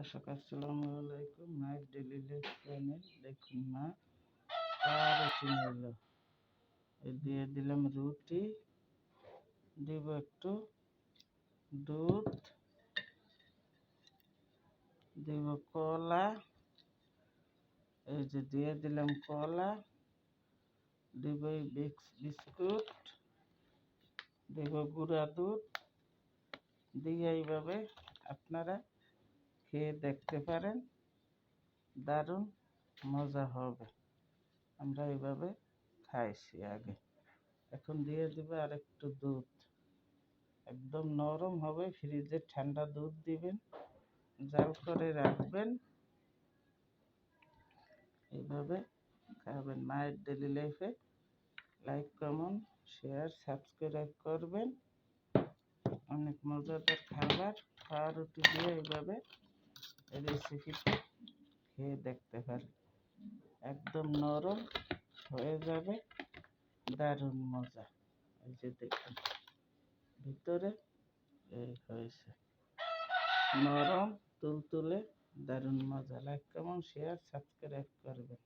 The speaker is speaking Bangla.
দর্শক, আসসালামু আলাইকুম। মায়ের ডেলি চ্যানেল দেখুন মা আর রুটি নিল দিয়ে দিলাম রুটি, দিব একটু দুধ, দিব কলা, এই যে দিয়ে দিলাম কলা, দিব বিস্কুট, দিব গুঁড়া দুধ, দিয়ে এইভাবে আপনারা খেয়ে দেখতে পারেন? দারুণ, মজা হবে। আমরা এইভাবে খাইছি আগে। এখন দিয়ে দিবে আর একটু দুধ। একদম নরম হবে, ফ্রিজে ঠান্ডা দুধ দিবেন, জাল করে রাখবেন। এইভাবে খাবেন। মায়ের ডেলি লাইফে লাইক কমেন্ট শেয়ার সাবস্ক্রাইব করবেন। অনেক মজাদার খাবার, খাওয়া রুটি দিয়ে এইভাবে রেসিপিটা খেয়ে দেখতে পারেন। একদম নরম হয়ে যাবে। দারুণ মজা। এই যে দেখুন, ভিতরে এই হয়েছে। নরম, তুলতুলে, দারুণ মজা। লাইক কেমন শেয়ার সাবস্ক্রাইব করবেন।